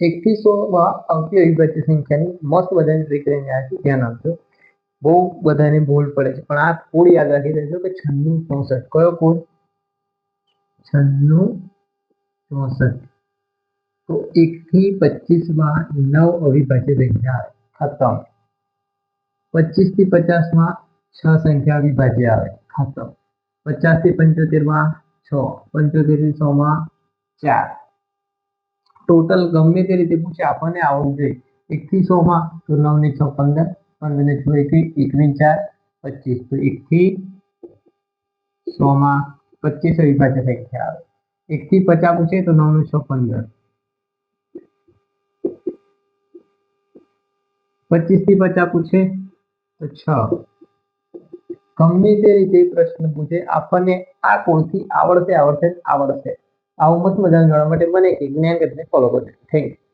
એકથી સોમાં આવતી અવિભાજ્ય સંખ્યાની મસ્ત બધાની ટ્રીક લઈને આવ્યા છે, ધ્યાન આપજો. બહુ બધાને ભૂલ પડે છે, પણ આ કોડ યાદ રાખી દેજો કે છન્નું ચોસઠ. કયો કોડ છન્નું ચોસઠ. તો એકથી પચીસમાં નવ અવિભાજ્ય સંખ્યા આવે, ખતમ. પચીસથી પચાસમાં છ સંખ્યા અવિભાજ્ય આવે, ખતમ. પચાસથી પંચોતેરમાં છ, પંચોતેરથી સોમાં ચાર. ટોટલ ગમે તે રીતે પૂછે, આપણને આવડવું જોઈએ. એકથી સોમાં તો નવ ને છ પંદર પંદર ને છ એકવી એકવી ચાર, પચીસ. તો એકથી સોમાં પચીસ અવિભાજ્ય સંખ્યા આવે એકથી પચાસ પૂછે, તો નવ ને છ પંદર. પચીસથી પચાસ પૂછે, તો છ. ગમે તે રીતે પ્રશ્ન પૂછે, આપણને આ કોણથી આવડશે આવડશે આવડશે. આવું મત મજાનું જાણવા માટે મને એક જ્ઞાન ફોલો કરજો. Thank you